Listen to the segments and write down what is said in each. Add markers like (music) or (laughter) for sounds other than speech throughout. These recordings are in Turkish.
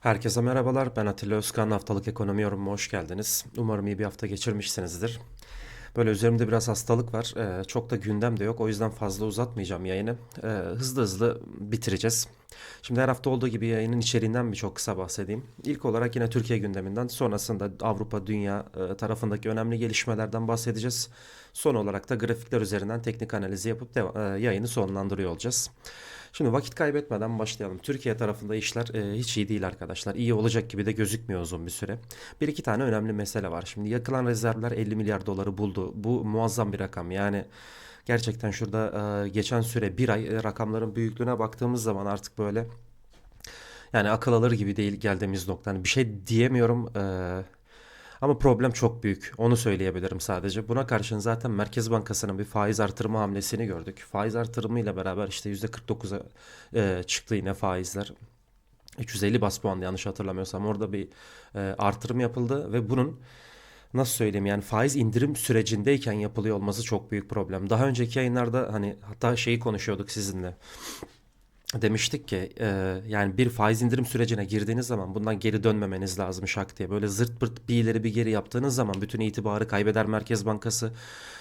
Herkese merhabalar. Ben Atilla Özkan. Haftalık Ekonomi Yorumu'na hoş geldiniz. Umarım iyi bir hafta geçirmişsinizdir. Böyle üzerimde biraz hastalık var. Ee, çok da gündem de yok. O yüzden fazla uzatmayacağım yayını. Ee, hızlı hızlı bitireceğiz. Şimdi her hafta olduğu gibi yayının içeriğinden bir çok kısa bahsedeyim. İlk olarak yine Türkiye gündeminden, sonrasında Avrupa, dünya e, tarafındaki önemli gelişmelerden bahsedeceğiz. Son olarak da grafikler üzerinden teknik analizi yapıp e, yayını sonlandırıyor olacağız. Şimdi vakit kaybetmeden başlayalım. Türkiye tarafında işler e, hiç iyi değil arkadaşlar. İyi olacak gibi de gözükmüyor uzun bir süre. Bir iki tane önemli mesele var. Şimdi yakılan rezervler 50 milyar doları buldu. Bu muazzam bir rakam. Yani gerçekten şurada e, geçen süre bir ay e, rakamların büyüklüğüne baktığımız zaman artık böyle yani akıl alır gibi değil geldiğimiz nokta. Hani bir şey diyemiyorum. e, ama problem çok büyük. Onu söyleyebilirim sadece. Buna karşın zaten Merkez Bankası'nın bir faiz artırma hamlesini gördük. Faiz artırımıyla beraber işte %49'a e, çıktı yine faizler. 350 bas puan yanlış hatırlamıyorsam orada bir e, artırım yapıldı ve bunun nasıl söyleyeyim yani faiz indirim sürecindeyken yapılıyor olması çok büyük problem. Daha önceki yayınlarda hani hatta şeyi konuşuyorduk sizinle demiştik ki e, yani bir faiz indirim sürecine girdiğiniz zaman bundan geri dönmemeniz lazım şak diye. Böyle zırt pırt bir ileri bir geri yaptığınız zaman bütün itibarı kaybeder Merkez Bankası.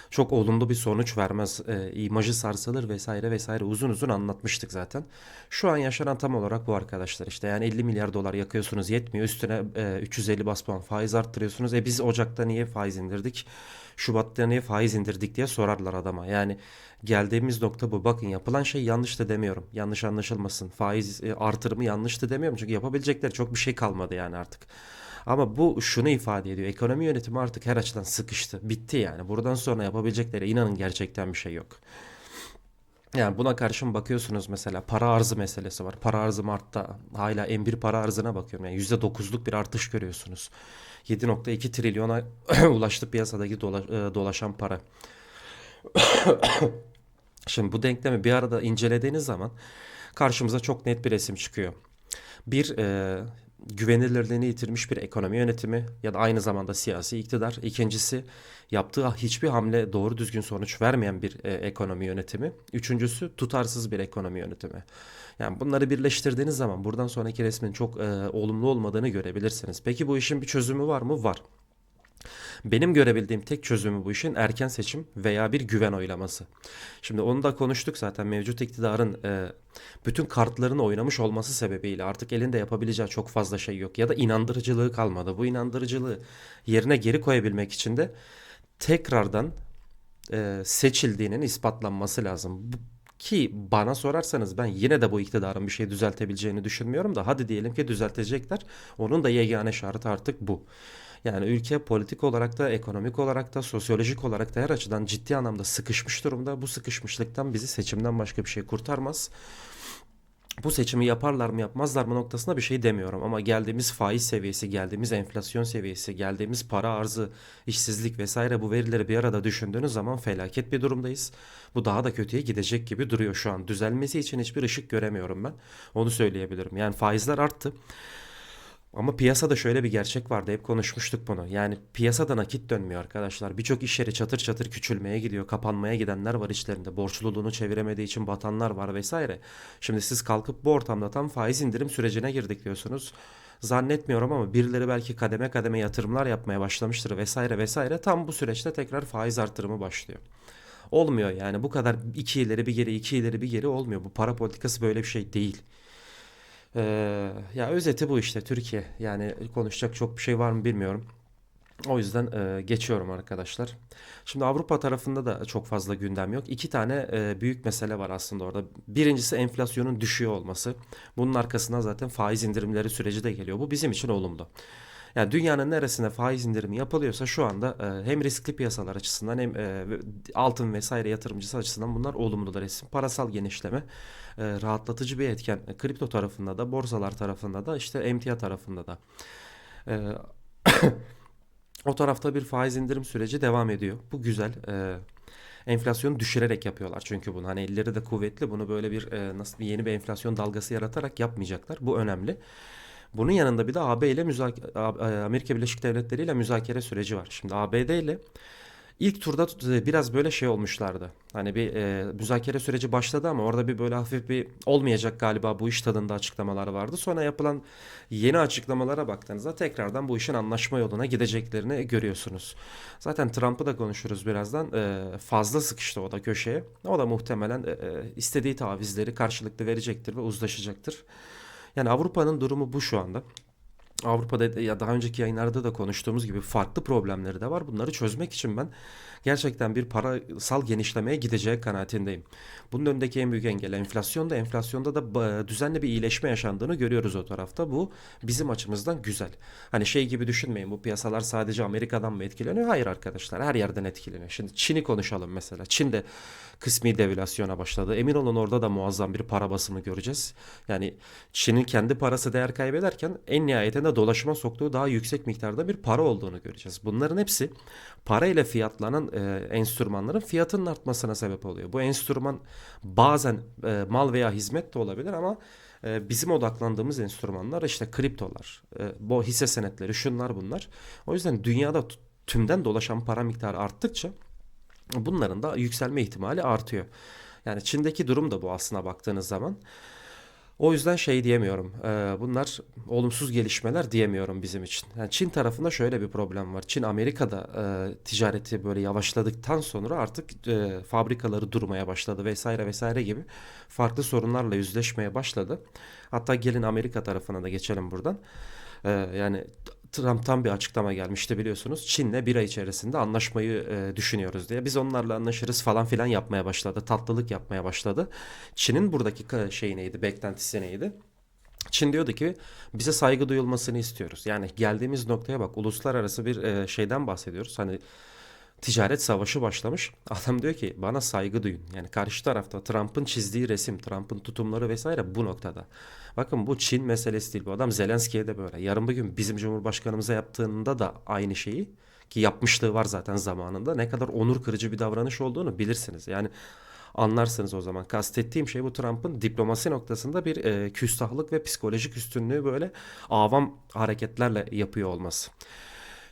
Çok olumlu bir sonuç vermez. E, imajı sarsılır vesaire vesaire uzun uzun anlatmıştık zaten. Şu an yaşanan tam olarak bu arkadaşlar işte yani 50 milyar dolar yakıyorsunuz yetmiyor. Üstüne e, 350 bas puan faiz arttırıyorsunuz. E biz Ocak'ta niye faiz indirdik? Şubat'ta niye faiz indirdik diye sorarlar adama. Yani geldiğimiz nokta bu. Bakın yapılan şey yanlış da demiyorum. Yanlış anlaşılmasın. Faiz e, artırımı yanlış da demiyorum. Çünkü yapabilecekleri çok bir şey kalmadı yani artık. Ama bu şunu ifade ediyor. Ekonomi yönetimi artık her açıdan sıkıştı. Bitti yani. Buradan sonra yapabilecekleri inanın gerçekten bir şey yok. Yani buna karşın bakıyorsunuz mesela para arzı meselesi var. Para arzı Mart'ta hala en bir para arzına bakıyorum. Yani %9'luk bir artış görüyorsunuz. 7.2 trilyona (coughs) ulaştı piyasadaki dola- e, dolaşan para. (coughs) Şimdi bu denklemi bir arada incelediğiniz zaman karşımıza çok net bir resim çıkıyor. Bir e, güvenilirliğini yitirmiş bir ekonomi yönetimi ya da aynı zamanda siyasi iktidar. İkincisi yaptığı hiçbir hamle doğru düzgün sonuç vermeyen bir e, ekonomi yönetimi. Üçüncüsü tutarsız bir ekonomi yönetimi. Yani bunları birleştirdiğiniz zaman buradan sonraki resmin çok e, olumlu olmadığını görebilirsiniz. Peki bu işin bir çözümü var mı? Var. Benim görebildiğim tek çözümü bu işin erken seçim veya bir güven oylaması. Şimdi onu da konuştuk zaten mevcut iktidarın e, bütün kartlarını oynamış olması sebebiyle artık elinde yapabileceği çok fazla şey yok ya da inandırıcılığı kalmadı. Bu inandırıcılığı yerine geri koyabilmek için de tekrardan e, seçildiğinin ispatlanması lazım. Bu- Ki bana sorarsanız ben yine de bu iktidarın bir şey düzeltebileceğini düşünmüyorum da hadi diyelim ki düzeltecekler. Onun da yegane şartı artık bu. Yani ülke politik olarak da ekonomik olarak da sosyolojik olarak da her açıdan ciddi anlamda sıkışmış durumda. Bu sıkışmışlıktan bizi seçimden başka bir şey kurtarmaz. Bu seçimi yaparlar mı yapmazlar mı noktasında bir şey demiyorum ama geldiğimiz faiz seviyesi, geldiğimiz enflasyon seviyesi, geldiğimiz para arzı, işsizlik vesaire bu verileri bir arada düşündüğünüz zaman felaket bir durumdayız. Bu daha da kötüye gidecek gibi duruyor şu an. Düzelmesi için hiçbir ışık göremiyorum ben. Onu söyleyebilirim. Yani faizler arttı. Ama piyasada şöyle bir gerçek vardı. Hep konuşmuştuk bunu. Yani piyasada nakit dönmüyor arkadaşlar. Birçok iş yeri çatır çatır küçülmeye gidiyor. Kapanmaya gidenler var içlerinde. Borçluluğunu çeviremediği için batanlar var vesaire. Şimdi siz kalkıp bu ortamda tam faiz indirim sürecine girdik diyorsunuz. Zannetmiyorum ama birileri belki kademe kademe yatırımlar yapmaya başlamıştır vesaire vesaire. Tam bu süreçte tekrar faiz artırımı başlıyor. Olmuyor yani bu kadar iki ileri bir geri iki ileri bir geri olmuyor. Bu para politikası böyle bir şey değil. Ee, ya özeti bu işte Türkiye. Yani konuşacak çok bir şey var mı bilmiyorum. O yüzden e, geçiyorum arkadaşlar. Şimdi Avrupa tarafında da çok fazla gündem yok. İki tane e, büyük mesele var aslında orada. Birincisi enflasyonun düşüyor olması. Bunun arkasından zaten faiz indirimleri süreci de geliyor. Bu bizim için olumlu. Yani dünyanın neresinde faiz indirimi yapılıyorsa şu anda e, hem riskli piyasalar açısından hem e, altın vesaire yatırımcısı açısından bunlar olumlular. Resim. Parasal genişleme e, rahatlatıcı bir etken. E, Kripto tarafında da, borsalar tarafında da, işte emtia tarafında da. E, (coughs) o tarafta bir faiz indirim süreci devam ediyor. Bu güzel. E, enflasyonu düşürerek yapıyorlar çünkü bunu. Hani elleri de kuvvetli. Bunu böyle bir nasıl bir yeni bir enflasyon dalgası yaratarak yapmayacaklar. Bu önemli. Bunun yanında bir de AB ile Amerika Birleşik Devletleri ile müzakere süreci var. Şimdi ABD ile İlk turda e, biraz böyle şey olmuşlardı. Hani bir e, müzakere süreci başladı ama orada bir böyle hafif bir olmayacak galiba bu iş tadında açıklamalar vardı. Sonra yapılan yeni açıklamalara baktığınızda tekrardan bu işin anlaşma yoluna gideceklerini görüyorsunuz. Zaten Trump'ı da konuşuruz birazdan. E, fazla sıkıştı o da köşeye. O da muhtemelen e, e, istediği tavizleri karşılıklı verecektir ve uzlaşacaktır. Yani Avrupa'nın durumu bu şu anda. Avrupa'da ya daha önceki yayınlarda da konuştuğumuz gibi farklı problemleri de var. Bunları çözmek için ben gerçekten bir parasal genişlemeye gideceği kanaatindeyim. Bunun önündeki en büyük engel enflasyonda. Enflasyonda da düzenli bir iyileşme yaşandığını görüyoruz o tarafta. Bu bizim açımızdan güzel. Hani şey gibi düşünmeyin bu piyasalar sadece Amerika'dan mı etkileniyor? Hayır arkadaşlar her yerden etkileniyor. Şimdi Çin'i konuşalım mesela. Çin de kısmi devalüasyona başladı. Emin olun orada da muazzam bir para basımı göreceğiz. Yani Çin'in kendi parası değer kaybederken en nihayetinde dolaşıma soktuğu daha yüksek miktarda bir para olduğunu göreceğiz. Bunların hepsi para ile fiyatlanan e, enstrümanların fiyatının artmasına sebep oluyor. Bu enstrüman bazen e, mal veya hizmet de olabilir ama e, bizim odaklandığımız enstrümanlar işte kriptolar, e, bu hisse senetleri, şunlar bunlar. O yüzden dünyada tümden dolaşan para miktarı arttıkça bunların da yükselme ihtimali artıyor. Yani Çin'deki durum da bu aslına baktığınız zaman. O yüzden şey diyemiyorum. e, bunlar olumsuz gelişmeler diyemiyorum bizim için. Yani Çin tarafında şöyle bir problem var. Çin Amerika'da e, ticareti böyle yavaşladıktan sonra artık e, fabrikaları durmaya başladı vesaire vesaire gibi farklı sorunlarla yüzleşmeye başladı. Hatta gelin Amerika tarafına da geçelim buradan. E, yani Trump'tan bir açıklama gelmişti biliyorsunuz. Çin'le bir ay içerisinde anlaşmayı e, düşünüyoruz diye. Biz onlarla anlaşırız falan filan yapmaya başladı. Tatlılık yapmaya başladı. Çin'in buradaki şey neydi, beklentisi neydi? Çin diyordu ki bize saygı duyulmasını istiyoruz. Yani geldiğimiz noktaya bak uluslararası bir e, şeyden bahsediyoruz. Hani ticaret savaşı başlamış. Adam diyor ki bana saygı duyun. Yani karşı tarafta Trump'ın çizdiği resim, Trump'ın tutumları vesaire bu noktada. Bakın bu Çin meselesi değil. Bu adam Zelenski'ye de böyle. Yarın bir gün bizim Cumhurbaşkanımıza yaptığında da aynı şeyi ki yapmışlığı var zaten zamanında. Ne kadar onur kırıcı bir davranış olduğunu bilirsiniz. Yani anlarsınız o zaman. Kastettiğim şey bu Trump'ın diplomasi noktasında bir e, küstahlık ve psikolojik üstünlüğü böyle avam hareketlerle yapıyor olması.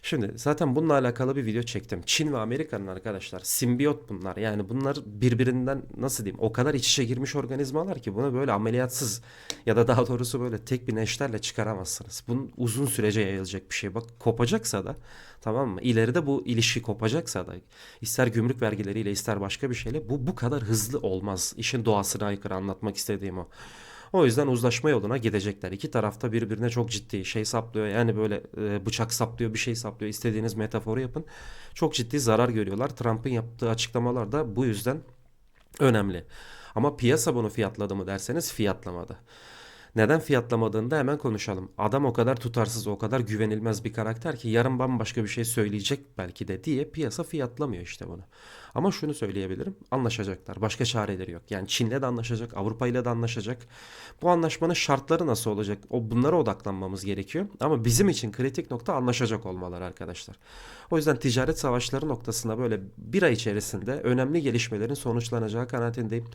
Şimdi zaten bununla alakalı bir video çektim. Çin ve Amerika'nın arkadaşlar simbiyot bunlar. Yani bunlar birbirinden nasıl diyeyim o kadar iç içe girmiş organizmalar ki bunu böyle ameliyatsız ya da daha doğrusu böyle tek bir neşterle çıkaramazsınız. Bunun uzun sürece yayılacak bir şey. Bak kopacaksa da tamam mı? İleride bu ilişki kopacaksa da ister gümrük vergileriyle ister başka bir şeyle bu bu kadar hızlı olmaz. İşin doğasına aykırı anlatmak istediğim o. O yüzden uzlaşma yoluna gidecekler. İki tarafta birbirine çok ciddi şey saplıyor. Yani böyle e, bıçak saplıyor, bir şey saplıyor. İstediğiniz metaforu yapın. Çok ciddi zarar görüyorlar. Trump'ın yaptığı açıklamalar da bu yüzden önemli. Ama piyasa bunu fiyatladı mı derseniz fiyatlamadı. Neden fiyatlamadığını da hemen konuşalım. Adam o kadar tutarsız, o kadar güvenilmez bir karakter ki yarın bambaşka bir şey söyleyecek belki de diye piyasa fiyatlamıyor işte bunu. Ama şunu söyleyebilirim. Anlaşacaklar. Başka çareleri yok. Yani Çin'le de anlaşacak, Avrupa ile de anlaşacak. Bu anlaşmanın şartları nasıl olacak? O bunlara odaklanmamız gerekiyor. Ama bizim için kritik nokta anlaşacak olmaları arkadaşlar. O yüzden ticaret savaşları noktasında böyle bir ay içerisinde önemli gelişmelerin sonuçlanacağı kanaatindeyim.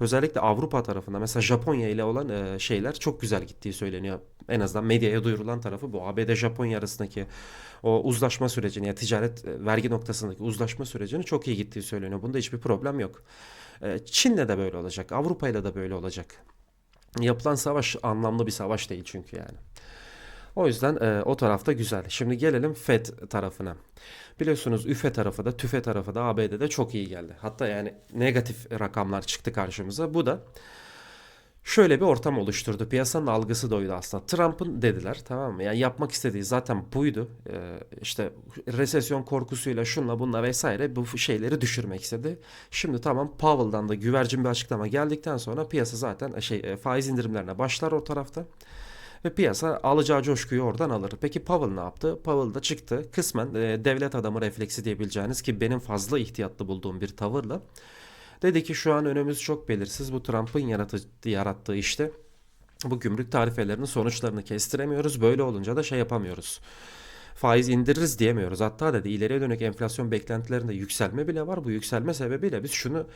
Özellikle Avrupa tarafında mesela Japonya ile olan e, şeyler çok güzel gittiği söyleniyor. En azından medyaya duyurulan tarafı bu. ABD-Japonya arasındaki o uzlaşma sürecini ya ticaret e, vergi noktasındaki uzlaşma sürecini çok iyi gittiği söyleniyor. Bunda hiçbir problem yok. E, Çin'le de böyle olacak. Avrupa ile de böyle olacak. Yapılan savaş anlamlı bir savaş değil çünkü yani. O yüzden e, o tarafta güzel. Şimdi gelelim FED tarafına. Biliyorsunuz üfe tarafı da tüfe tarafı da ABD'de çok iyi geldi. Hatta yani negatif rakamlar çıktı karşımıza. Bu da şöyle bir ortam oluşturdu. Piyasanın algısı da oydu aslında. Trump'ın dediler tamam mı? Yani yapmak istediği zaten buydu. Ee, işte resesyon korkusuyla şunla bunla vesaire bu şeyleri düşürmek istedi. Şimdi tamam Powell'dan da güvercin bir açıklama geldikten sonra piyasa zaten şey e, faiz indirimlerine başlar o tarafta. Ve piyasa alacağı coşkuyu oradan alır. Peki Powell ne yaptı? Powell da çıktı. Kısmen e, devlet adamı refleksi diyebileceğiniz ki benim fazla ihtiyatlı bulduğum bir tavırla. Dedi ki şu an önümüz çok belirsiz. Bu Trump'ın yarattığı, işte bu gümrük tarifelerinin sonuçlarını kestiremiyoruz. Böyle olunca da şey yapamıyoruz. Faiz indiririz diyemiyoruz. Hatta dedi ileriye dönük enflasyon beklentilerinde yükselme bile var. Bu yükselme sebebiyle biz şunu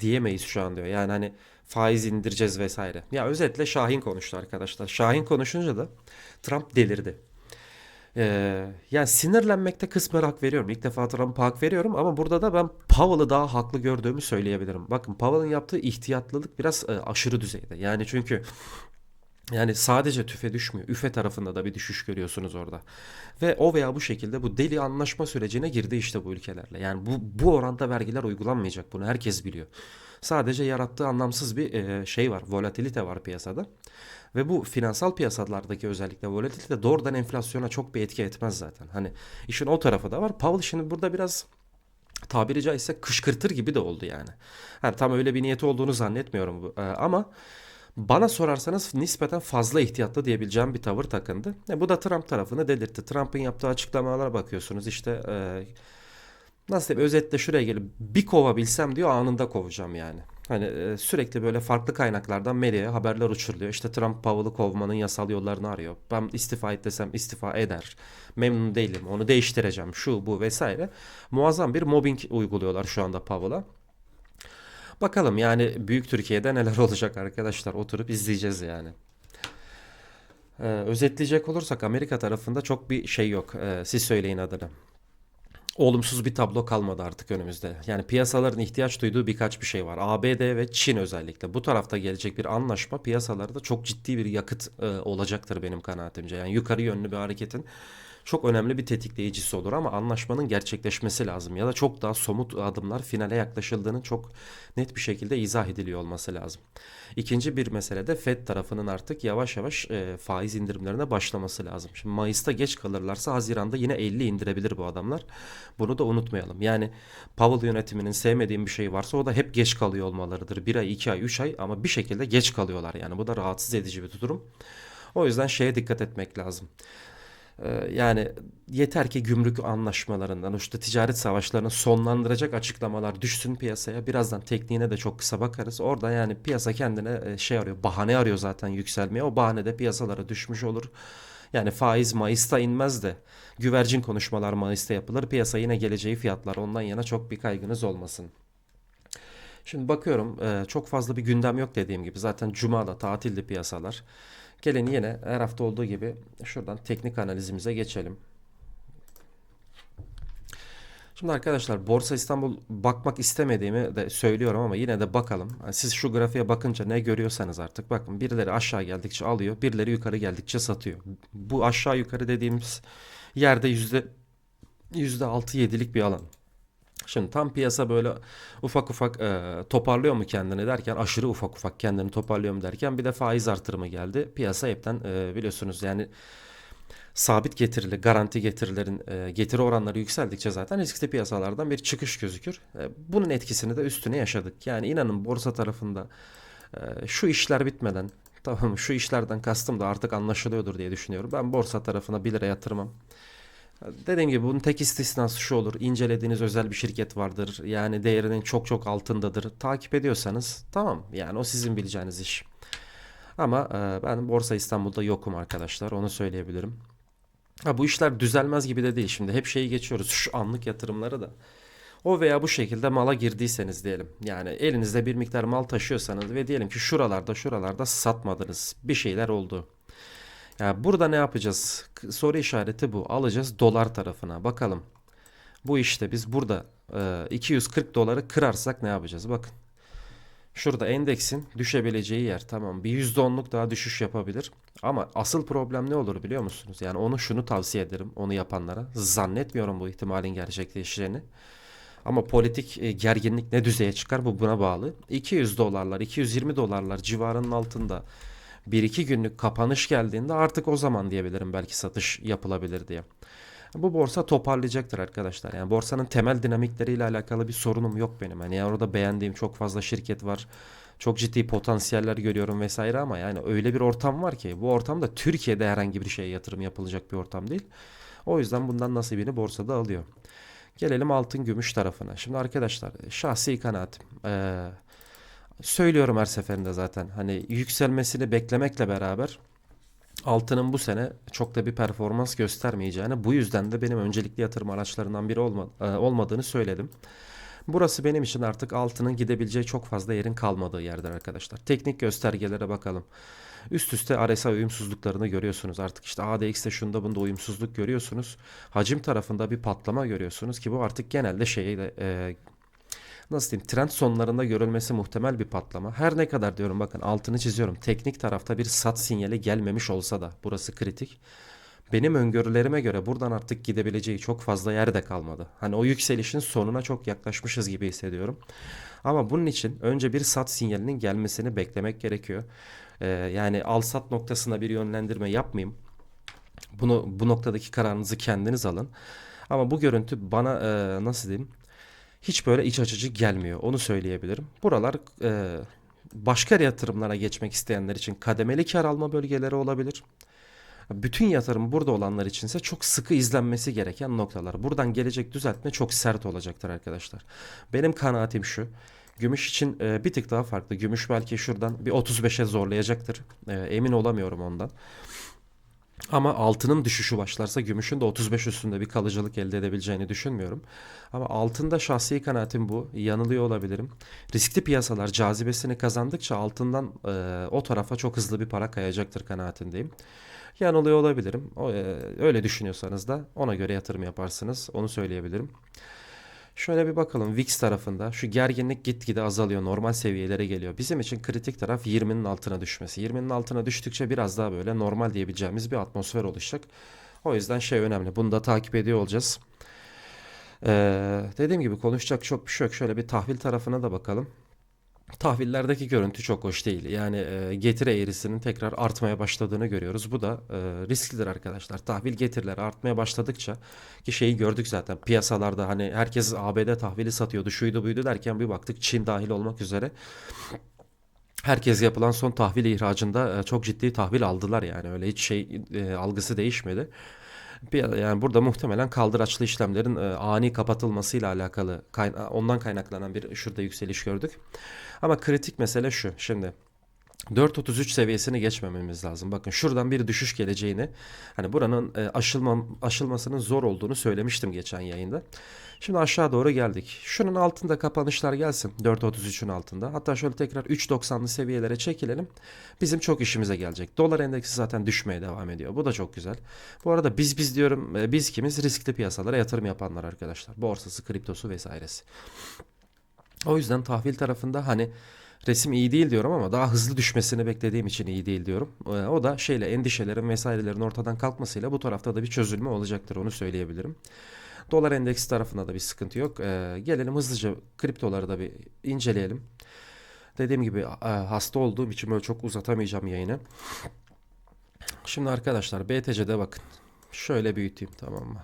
diyemeyiz şu an diyor. Yani hani faiz indireceğiz vesaire. Ya özetle Şahin konuştu arkadaşlar. Şahin konuşunca da Trump delirdi. Ee, yani sinirlenmekte kısmen hak veriyorum. İlk defa Trump'a hak veriyorum ama burada da ben Powell'ı daha haklı gördüğümü söyleyebilirim. Bakın Powell'ın yaptığı ihtiyatlılık biraz e, aşırı düzeyde. Yani çünkü yani sadece tüfe düşmüyor. Üfe tarafında da bir düşüş görüyorsunuz orada. Ve o veya bu şekilde bu deli anlaşma sürecine girdi işte bu ülkelerle. Yani bu, bu oranda vergiler uygulanmayacak bunu herkes biliyor. Sadece yarattığı anlamsız bir e, şey var. Volatilite var piyasada. Ve bu finansal piyasalardaki özellikle volatilite doğrudan enflasyona çok bir etki etmez zaten. Hani işin o tarafı da var. Powell şimdi burada biraz tabiri caizse kışkırtır gibi de oldu yani. Yani tam öyle bir niyeti olduğunu zannetmiyorum. Ee, ama bana sorarsanız nispeten fazla ihtiyatlı diyebileceğim bir tavır takındı. E, bu da Trump tarafını delirtti. Trump'ın yaptığı açıklamalara bakıyorsunuz işte e, nasıl diyeyim özetle şuraya gelip bir kovabilsem diyor anında kovacağım yani. Hani e, sürekli böyle farklı kaynaklardan medyaya haberler uçuruluyor. İşte Trump Powell'ı kovmanın yasal yollarını arıyor. Ben istifa et desem istifa eder. Memnun değilim. Onu değiştireceğim. Şu bu vesaire. Muazzam bir mobbing uyguluyorlar şu anda Powell'a. Bakalım yani büyük Türkiye'de neler (laughs) olacak arkadaşlar. Oturup izleyeceğiz yani. Ee, özetleyecek olursak Amerika tarafında çok bir şey yok. Ee, siz söyleyin adını olumsuz bir tablo kalmadı artık önümüzde. Yani piyasaların ihtiyaç duyduğu birkaç bir şey var. ABD ve Çin özellikle. Bu tarafta gelecek bir anlaşma piyasalarda çok ciddi bir yakıt e, olacaktır benim kanaatimce. Yani yukarı yönlü bir hareketin çok önemli bir tetikleyicisi olur ama anlaşmanın gerçekleşmesi lazım ya da çok daha somut adımlar finale yaklaşıldığının çok net bir şekilde izah ediliyor olması lazım. İkinci bir mesele de Fed tarafının artık yavaş yavaş e, faiz indirimlerine başlaması lazım. Şimdi Mayıs'ta geç kalırlarsa Haziran'da yine 50 indirebilir bu adamlar. Bunu da unutmayalım. Yani Powell yönetiminin sevmediğim bir şey varsa o da hep geç kalıyor olmalarıdır. Bir ay, iki ay, üç ay ama bir şekilde geç kalıyorlar. Yani bu da rahatsız edici bir durum. O yüzden şeye dikkat etmek lazım. Ee, yani yeter ki gümrük anlaşmalarından, işte ticaret savaşlarını sonlandıracak açıklamalar düşsün piyasaya. Birazdan tekniğine de çok kısa bakarız. Orada yani piyasa kendine e, şey arıyor, bahane arıyor zaten yükselmeye. O bahane de piyasalara düşmüş olur. Yani faiz Mayıs'ta inmez de güvercin konuşmalar Mayıs'ta yapılır. Piyasa yine geleceği fiyatlar ondan yana çok bir kaygınız olmasın. Şimdi bakıyorum e, çok fazla bir gündem yok dediğim gibi. Zaten Cuma'da tatildi piyasalar. Gelin yine her hafta olduğu gibi şuradan teknik analizimize geçelim. Şimdi arkadaşlar Borsa İstanbul bakmak istemediğimi de söylüyorum ama yine de bakalım. siz şu grafiğe bakınca ne görüyorsanız artık bakın birileri aşağı geldikçe alıyor, birileri yukarı geldikçe satıyor. Bu aşağı yukarı dediğimiz yerde yüzde yüzde altı yedilik bir alan. Şimdi tam piyasa böyle ufak ufak e, toparlıyor mu kendini derken aşırı ufak ufak kendini toparlıyor mu derken bir de faiz artırımı geldi. Piyasa hepten e, biliyorsunuz yani sabit getirili, garanti getirilerin e, getiri oranları yükseldikçe zaten riskli piyasalardan bir çıkış gözükür. E, bunun etkisini de üstüne yaşadık. Yani inanın borsa tarafında e, şu işler bitmeden tamam şu işlerden kastım da artık anlaşılıyordur diye düşünüyorum. Ben borsa tarafına 1 lira yatırmam. Dediğim gibi bunun tek istisnası şu olur. İncelediğiniz özel bir şirket vardır. Yani değerinin çok çok altındadır. Takip ediyorsanız tamam. Yani o sizin bileceğiniz iş. Ama e, ben Borsa İstanbul'da yokum arkadaşlar. Onu söyleyebilirim. Ha, bu işler düzelmez gibi de değil. Şimdi hep şeyi geçiyoruz. Şu anlık yatırımları da. O veya bu şekilde mala girdiyseniz diyelim. Yani elinizde bir miktar mal taşıyorsanız ve diyelim ki şuralarda şuralarda satmadınız. Bir şeyler oldu. Yani burada ne yapacağız? Soru işareti bu. Alacağız dolar tarafına. Bakalım. Bu işte biz burada e, 240 doları kırarsak ne yapacağız? Bakın. Şurada endeksin düşebileceği yer tamam bir %10'luk daha düşüş yapabilir. Ama asıl problem ne olur biliyor musunuz? Yani onu şunu tavsiye ederim onu yapanlara. Zannetmiyorum bu ihtimalin gerçekleşeceğini. Ama politik e, gerginlik ne düzeye çıkar bu buna bağlı. 200 dolarlar 220 dolarlar civarının altında bir iki günlük kapanış geldiğinde artık o zaman diyebilirim belki satış yapılabilir diye. Bu borsa toparlayacaktır arkadaşlar. Yani borsanın temel dinamikleriyle alakalı bir sorunum yok benim. Yani orada beğendiğim çok fazla şirket var. Çok ciddi potansiyeller görüyorum vesaire ama yani öyle bir ortam var ki bu ortamda Türkiye'de herhangi bir şeye yatırım yapılacak bir ortam değil. O yüzden bundan nasibini borsada alıyor. Gelelim altın gümüş tarafına. Şimdi arkadaşlar şahsi kanaatim. Ee, Söylüyorum her seferinde zaten. Hani yükselmesini beklemekle beraber altının bu sene çok da bir performans göstermeyeceğini bu yüzden de benim öncelikli yatırım araçlarından biri olma, e, olmadığını söyledim. Burası benim için artık altının gidebileceği çok fazla yerin kalmadığı yerdir arkadaşlar. Teknik göstergelere bakalım. Üst üste RSI uyumsuzluklarını görüyorsunuz. Artık işte ADX'te şunda bunda uyumsuzluk görüyorsunuz. Hacim tarafında bir patlama görüyorsunuz ki bu artık genelde şeyi de e, nasıl diyeyim trend sonlarında görülmesi muhtemel bir patlama. Her ne kadar diyorum bakın altını çiziyorum. Teknik tarafta bir sat sinyali gelmemiş olsa da burası kritik. Benim öngörülerime göre buradan artık gidebileceği çok fazla yer de kalmadı. Hani o yükselişin sonuna çok yaklaşmışız gibi hissediyorum. Ama bunun için önce bir sat sinyalinin gelmesini beklemek gerekiyor. Ee, yani al sat noktasına bir yönlendirme yapmayayım. Bunu bu noktadaki kararınızı kendiniz alın. Ama bu görüntü bana e, nasıl diyeyim hiç böyle iç açıcı gelmiyor. Onu söyleyebilirim. Buralar e, başka yatırımlara geçmek isteyenler için kademeli kar alma bölgeleri olabilir. Bütün yatırım burada olanlar içinse çok sıkı izlenmesi gereken noktalar. Buradan gelecek düzeltme çok sert olacaktır arkadaşlar. Benim kanaatim şu. Gümüş için e, bir tık daha farklı. Gümüş belki şuradan bir 35'e zorlayacaktır. E, emin olamıyorum ondan. Ama altının düşüşü başlarsa gümüşün de 35 üstünde bir kalıcılık elde edebileceğini düşünmüyorum. Ama altında şahsi kanaatim bu. Yanılıyor olabilirim. Riskli piyasalar cazibesini kazandıkça altından e, o tarafa çok hızlı bir para kayacaktır kanaatindeyim. Yanılıyor olabilirim. O, e, öyle düşünüyorsanız da ona göre yatırım yaparsınız. Onu söyleyebilirim. Şöyle bir bakalım VIX tarafında şu gerginlik gitgide azalıyor normal seviyelere geliyor. Bizim için kritik taraf 20'nin altına düşmesi. 20'nin altına düştükçe biraz daha böyle normal diyebileceğimiz bir atmosfer oluşacak. O yüzden şey önemli. Bunu da takip ediyor olacağız. Ee, dediğim gibi konuşacak çok bir şey yok. Şöyle bir tahvil tarafına da bakalım. Tahvillerdeki görüntü çok hoş değil. Yani e, getiri eğrisinin tekrar artmaya başladığını görüyoruz. Bu da e, risklidir arkadaşlar. Tahvil getirileri artmaya başladıkça ki şeyi gördük zaten piyasalarda hani herkes ABD tahvili satıyordu şuydu buydu derken bir baktık Çin dahil olmak üzere herkes yapılan son tahvil ihracında e, çok ciddi tahvil aldılar yani öyle hiç şey e, algısı değişmedi. Yani burada muhtemelen kaldıraçlı işlemlerin e, ani kapatılmasıyla alakalı ondan kaynaklanan bir şurada yükseliş gördük. Ama kritik mesele şu. Şimdi 4.33 seviyesini geçmememiz lazım. Bakın şuradan bir düşüş geleceğini hani buranın e, aşılma, aşılmasının zor olduğunu söylemiştim geçen yayında. Şimdi aşağı doğru geldik. Şunun altında kapanışlar gelsin. 4.33'ün altında. Hatta şöyle tekrar 3.90'lı seviyelere çekilelim. Bizim çok işimize gelecek. Dolar endeksi zaten düşmeye devam ediyor. Bu da çok güzel. Bu arada biz biz diyorum e, biz kimiz? Riskli piyasalara yatırım yapanlar arkadaşlar. Borsası, kriptosu vesairesi. O yüzden tahvil tarafında hani resim iyi değil diyorum ama daha hızlı düşmesini beklediğim için iyi değil diyorum. Ee, O da şeyle endişelerin vesairelerin ortadan kalkmasıyla bu tarafta da bir çözülme olacaktır onu söyleyebilirim. Dolar endeksi tarafında da bir sıkıntı yok. Ee, gelelim hızlıca kriptoları da bir inceleyelim. Dediğim gibi e, hasta olduğum için böyle çok uzatamayacağım yayını. Şimdi arkadaşlar BTC'de bakın. Şöyle büyüteyim tamam mı?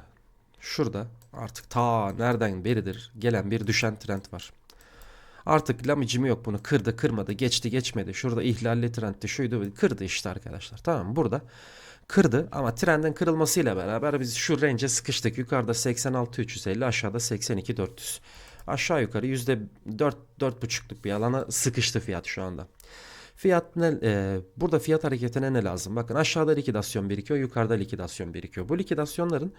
Şurada artık ta nereden beridir gelen bir düşen trend var. Artık lamicimi yok bunu kırdı kırmadı geçti geçmedi. Şurada ihlalli trendti şuydu kırdı işte arkadaşlar. Tamam burada kırdı ama trendin kırılmasıyla beraber biz şu range'e sıkıştık. Yukarıda 86.350 aşağıda 82.400. Aşağı yukarı %4 4.5'luk bir alana sıkıştı fiyat şu anda. Fiyat ne, e, burada fiyat hareketine ne lazım? Bakın aşağıda likidasyon birikiyor, yukarıda likidasyon birikiyor. Bu likidasyonların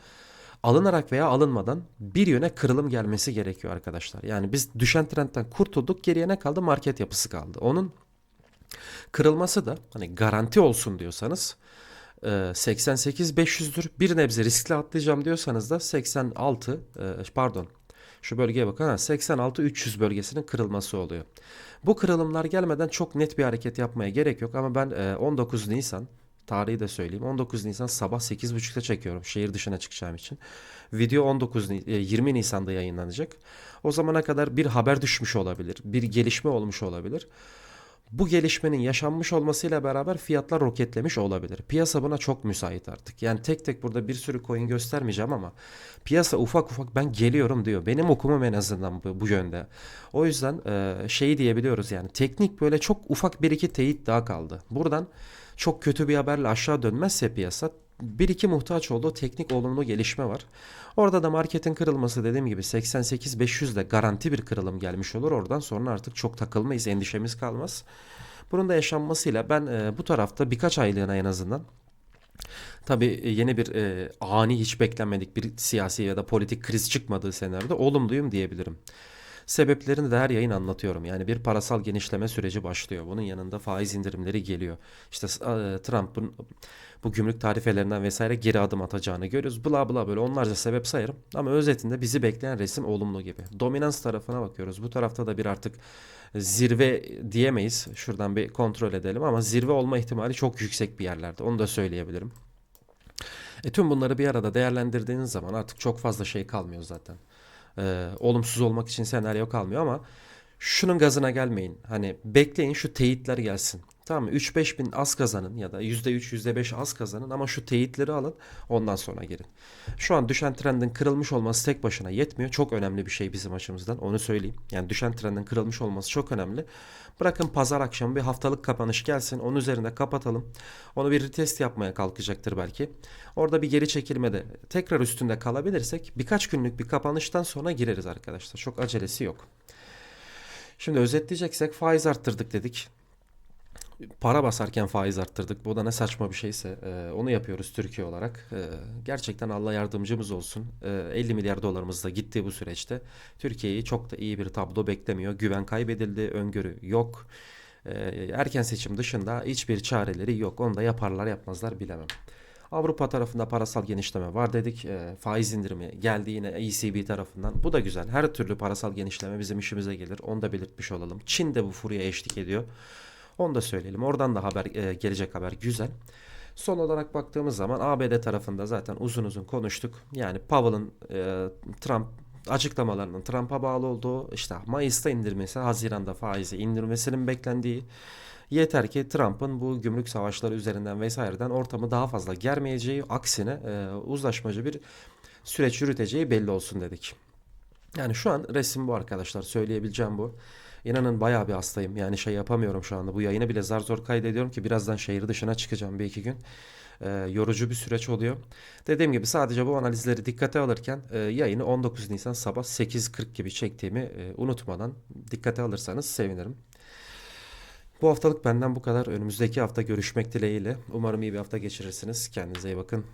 alınarak veya alınmadan bir yöne kırılım gelmesi gerekiyor arkadaşlar. Yani biz düşen trendten kurtulduk, geriye ne kaldı? Market yapısı kaldı. Onun kırılması da hani garanti olsun diyorsanız e, 88-500'dür. Bir nebze riskli atlayacağım diyorsanız da 86 e, pardon şu bölgeye bakın ha 86-300 bölgesinin kırılması oluyor. Bu kırılımlar gelmeden çok net bir hareket yapmaya gerek yok ama ben e, 19 Nisan tarihi de söyleyeyim. 19 Nisan sabah 8.30'da çekiyorum şehir dışına çıkacağım için. Video 19 Ni- e, 20 Nisan'da yayınlanacak. O zamana kadar bir haber düşmüş olabilir, bir gelişme olmuş olabilir. Bu gelişmenin yaşanmış olmasıyla beraber fiyatlar roketlemiş olabilir. Piyasa buna çok müsait artık. Yani tek tek burada bir sürü coin göstermeyeceğim ama piyasa ufak ufak ben geliyorum diyor. Benim okumum en azından bu, bu yönde. O yüzden e, şeyi diyebiliyoruz yani teknik böyle çok ufak bir iki teyit daha kaldı. Buradan çok kötü bir haberle aşağı dönmezse piyasa bir iki muhtaç olduğu teknik olumlu gelişme var. Orada da marketin kırılması dediğim gibi 88-500 de garanti bir kırılım gelmiş olur. Oradan sonra artık çok takılmayız, endişemiz kalmaz. Bunun da yaşanmasıyla ben e, bu tarafta birkaç aylığına en azından tabii e, yeni bir e, ani hiç beklenmedik bir siyasi ya da politik kriz çıkmadığı senaryoda olumluyum diyebilirim. Sebeplerini de her yayın anlatıyorum. Yani bir parasal genişleme süreci başlıyor. Bunun yanında faiz indirimleri geliyor. İşte e, Trump'ın bu gümrük tarifelerinden vesaire geri adım atacağını görüyoruz. Bla bla böyle onlarca sebep sayarım. Ama özetinde bizi bekleyen resim olumlu gibi. Dominans tarafına bakıyoruz. Bu tarafta da bir artık zirve diyemeyiz. Şuradan bir kontrol edelim ama zirve olma ihtimali çok yüksek bir yerlerde. Onu da söyleyebilirim. E tüm bunları bir arada değerlendirdiğiniz zaman artık çok fazla şey kalmıyor zaten. Ee, olumsuz olmak için senaryo kalmıyor ama şunun gazına gelmeyin. Hani bekleyin şu teyitler gelsin. Tamam mı? 3-5 bin az kazanın ya da %3 %5 az kazanın ama şu teyitleri alın ondan sonra girin. Şu an düşen trendin kırılmış olması tek başına yetmiyor. Çok önemli bir şey bizim açımızdan onu söyleyeyim. Yani düşen trendin kırılmış olması çok önemli. Bırakın pazar akşamı bir haftalık kapanış gelsin. Onun üzerinde kapatalım. Onu bir retest yapmaya kalkacaktır belki. Orada bir geri çekilmede tekrar üstünde kalabilirsek birkaç günlük bir kapanıştan sonra gireriz arkadaşlar. Çok acelesi yok. Şimdi özetleyeceksek faiz arttırdık dedik. Para basarken faiz arttırdık. Bu da ne saçma bir şeyse e, onu yapıyoruz Türkiye olarak. E, gerçekten Allah yardımcımız olsun. E, 50 milyar dolarımız da gitti bu süreçte. Türkiye'yi çok da iyi bir tablo beklemiyor. Güven kaybedildi, öngörü yok. E, erken seçim dışında hiçbir çareleri yok. Onu da yaparlar yapmazlar bilemem. Avrupa tarafında parasal genişleme var dedik. E, faiz indirimi geldi yine ECB tarafından. Bu da güzel. Her türlü parasal genişleme bizim işimize gelir. Onu da belirtmiş olalım. Çin de bu furyaya eşlik ediyor. Onu da söyleyelim. Oradan da haber e, gelecek haber güzel. Son olarak baktığımız zaman ABD tarafında zaten uzun uzun konuştuk. Yani Powell'ın e, Trump açıklamalarının Trump'a bağlı olduğu işte Mayıs'ta indirmesi, Haziran'da faizi indirmesinin beklendiği Yeter ki Trump'ın bu gümrük savaşları üzerinden vesaireden ortamı daha fazla germeyeceği, aksine e, uzlaşmacı bir süreç yürüteceği belli olsun dedik. Yani şu an resim bu arkadaşlar. Söyleyebileceğim bu. İnanın bayağı bir hastayım. Yani şey yapamıyorum şu anda. Bu yayını bile zar zor kaydediyorum ki birazdan şehir dışına çıkacağım bir iki gün. Ee, yorucu bir süreç oluyor. Dediğim gibi sadece bu analizleri dikkate alırken e, yayını 19 Nisan sabah 8.40 gibi çektiğimi e, unutmadan dikkate alırsanız sevinirim. Bu haftalık benden bu kadar. Önümüzdeki hafta görüşmek dileğiyle. Umarım iyi bir hafta geçirirsiniz. Kendinize iyi bakın.